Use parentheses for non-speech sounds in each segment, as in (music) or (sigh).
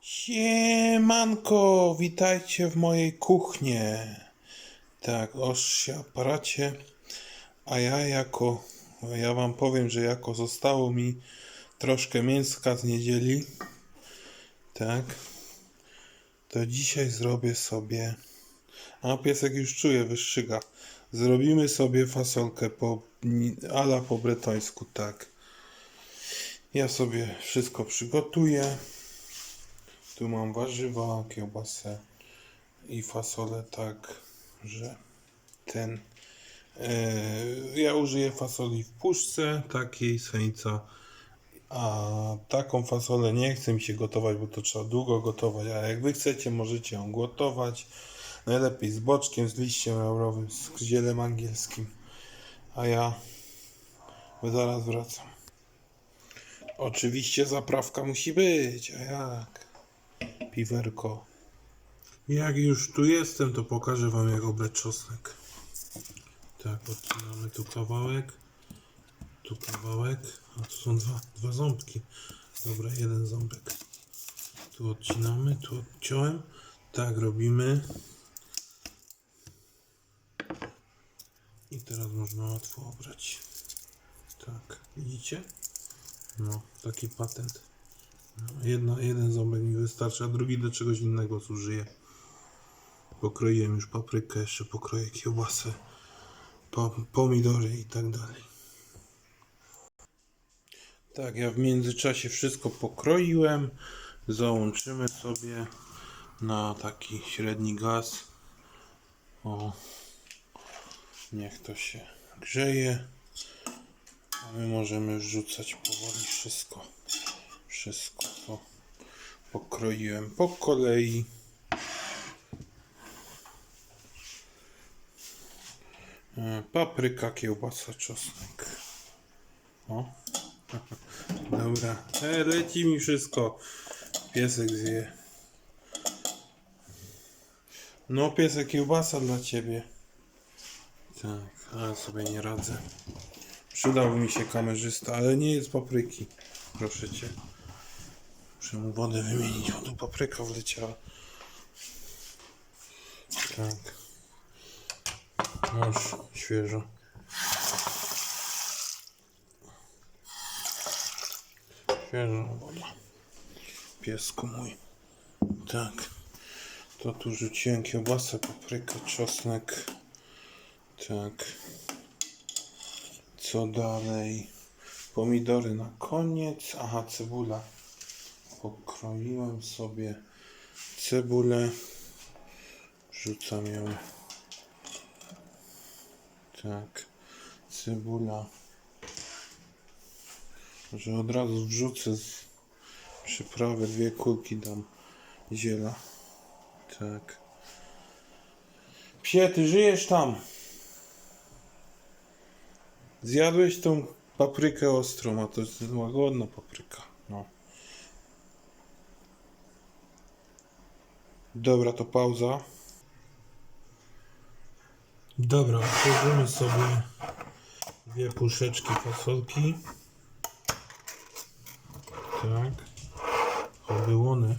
Siemanko, witajcie w mojej kuchnie. Tak, oż aparacie. A ja jako, ja wam powiem, że jako zostało mi troszkę mięska z niedzieli, tak, to dzisiaj zrobię sobie, a piesek już czuje, wyszyga. Zrobimy sobie fasolkę po, ala po bretońsku, tak. Ja sobie wszystko przygotuję. Tu mam warzywa, kiełbasę i fasolę tak, że ten e, ja użyję fasoli w puszce takiej seńca a taką fasolę nie chce mi się gotować, bo to trzeba długo gotować, ale jak wy chcecie, możecie ją gotować. Najlepiej z boczkiem, z liściem laurowym, z zielem angielskim. A ja zaraz wracam. Oczywiście zaprawka musi być, a jak piwerko. Jak już tu jestem, to pokażę wam jak obleć czosnek. Tak, odcinamy tu kawałek, tu kawałek, a tu są dwa, dwa ząbki. Dobra, jeden ząbek. Tu odcinamy, tu odciąłem. Tak robimy. I teraz można łatwo obrać. Tak, widzicie? No, taki patent. Jedna, jeden ząbek mi wystarczy, a drugi do czegoś innego zużyję. Pokroiłem już paprykę, jeszcze pokroję kiełbasę, po, pomidory i tak dalej. Tak, ja w międzyczasie wszystko pokroiłem. Załączymy sobie na taki średni gaz. O, niech to się grzeje. A my możemy już rzucać powoli wszystko. Wszystko pokroiłem po kolei. E, Papryka, kiełbasa, czosnek. O. (laughs) Dobra. E, leci mi wszystko. Piesek zje. No, piesek, kiełbasa dla ciebie. Tak, ale sobie nie radzę. Przydałby mi się kamerzysta, ale nie jest papryki. Proszę cię. Muszę mu wodę wymienić, bo tu papryka wleciała. Tak. Już świeżo. Świeża woda. Piesku mój. Tak. To tu rzuciłem kiełbasę, paprykę, czosnek. Tak. Co dalej? Pomidory na koniec. Aha, cebula. Pokroiłem sobie cebulę. Wrzucam ją. Tak. Cebula. Może od razu wrzucę z przyprawy dwie kulki dam ziela. Tak. Psie, ty żyjesz tam? Zjadłeś tą paprykę ostrą, a to jest łagodna papryka. No. Dobra, to pauza. Dobra, otworzymy sobie dwie puszeczki fasolki. Tak. Oby one.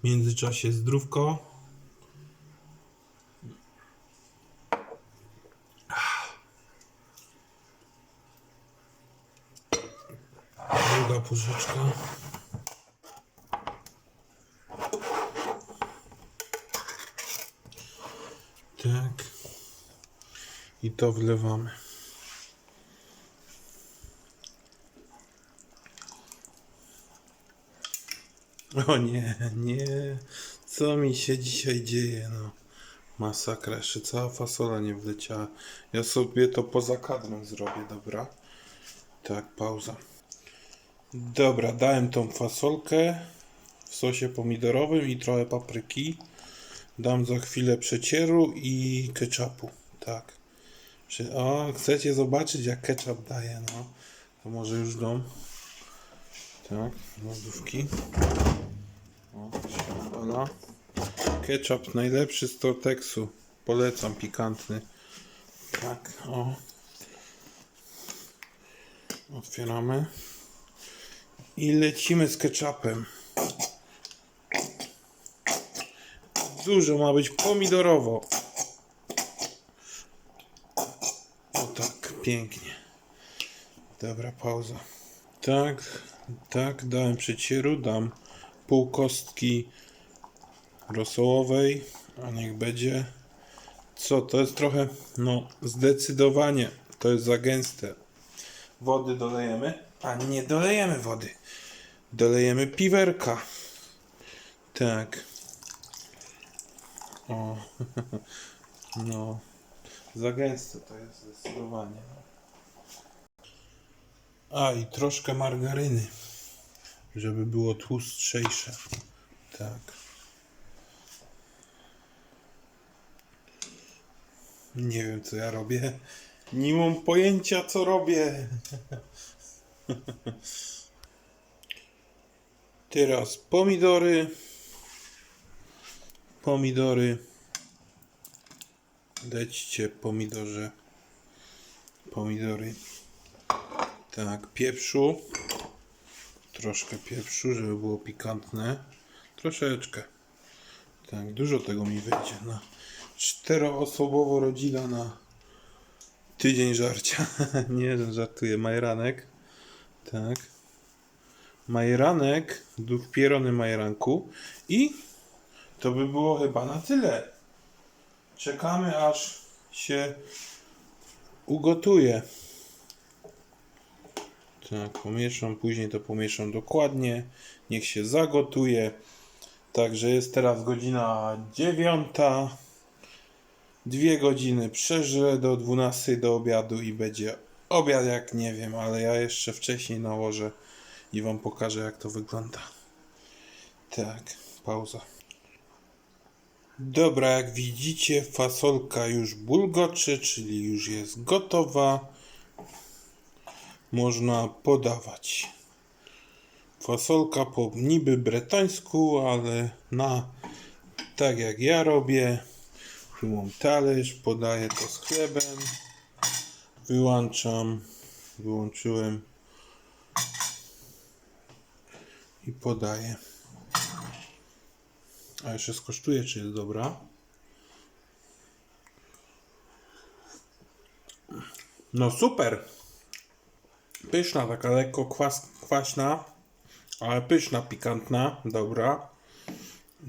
W międzyczasie zdrówko. Druga puszeczka. Tak. I to wlewamy. O nie, nie. Co mi się dzisiaj dzieje, no. Masakra, jeszcze cała fasola nie wleciała. Ja sobie to poza kadrem zrobię, dobra? Tak, pauza. Dobra, dałem tą fasolkę w sosie pomidorowym i trochę papryki. Dam za chwilę przecieru i ketchupu. Tak. Czy- O, chcecie zobaczyć jak ketchup daje, no. To może już dom. Tak, lodówki. O, się odpala. Ketchup najlepszy z Tortexu. Polecam, pikantny. Tak, o. Otwieramy. I lecimy z ketchupem. Dużo ma być pomidorowo. O tak, pięknie. Dobra, pauza. Tak, tak, dałem przecieru, dam pół kostki rosołowej, a niech będzie. Co, to jest trochę, no zdecydowanie, to jest za gęste. Wody dolejemy? A nie dolejemy wody. Dolejemy piwerka. Tak. O. (laughs) No. Za gęste to jest zdecydowanie. no. A i troszkę margaryny. Żeby było tłustrzejsze. Tak. Nie wiem co ja robię. Nie mam pojęcia co robię. (laughs) Teraz pomidory. Pomidory. Lećcie pomidorze. Pomidory. Tak, pieprzu. Troszkę pieprzu, żeby było pikantne. Troszeczkę. Tak, dużo tego mi wyjdzie na czteroosobowo rodzina na tydzień żarcia. (laughs) Nie, żartuję. Majeranek. Tak. Majeranek, pierony majeranku. I to by było chyba na tyle. Czekamy aż się ugotuje. Tak, pomieszam, później to pomieszam dokładnie. Niech się zagotuje. Także jest teraz godzina dziewiąta. Dwie godziny przeżrę do 12 do obiadu i będzie obiad jak nie wiem, ale ja jeszcze wcześniej nałożę i wam pokażę jak to wygląda. Tak, pauza. Dobra, jak widzicie, fasolka już bulgoczy, czyli już jest gotowa. Można podawać. Fasolka po niby bretońsku, ale na tak jak ja robię. Mam talerz, podaję to z chlebem. Wyłączam, wyłączyłem i podaję. A jeszcze skosztuję, czy jest dobra. No super. Pyszna, taka lekko kwas, kwaśna, ale pyszna, pikantna, dobra.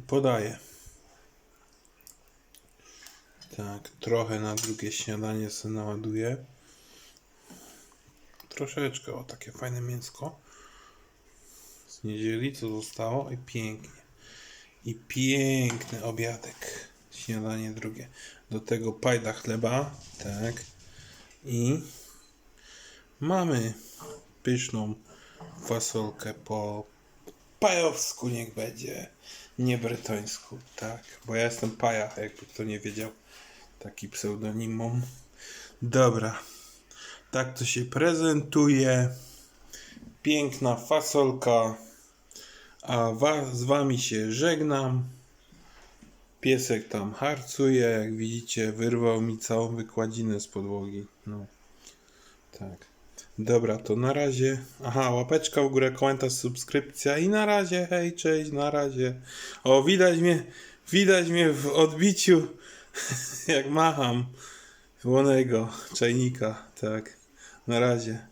Podaję. Tak, trochę na drugie śniadanie sobie naładuję. Troszeczkę, o takie fajne mięsko. Z niedzieli, co zostało i pięknie. I piękny obiadek. Śniadanie drugie. Do tego pajda chleba, tak. I mamy pyszną fasolkę po pajowsku niech będzie, nie bretońsku, tak, bo ja jestem paja, jakby kto nie wiedział, taki pseudonim. Dobra, tak to się prezentuje, piękna fasolka, a wa- z wami się żegnam. Piesek tam harcuje, jak widzicie, wyrwał mi całą wykładzinę z podłogi. No, tak. Dobra, to na razie. Aha, łapeczka w górę, komentarz, subskrypcja i na razie, hej, cześć, na razie. O, widać mnie, widać mnie w odbiciu, (laughs) jak macham. Łonego czajnika, tak. Na razie.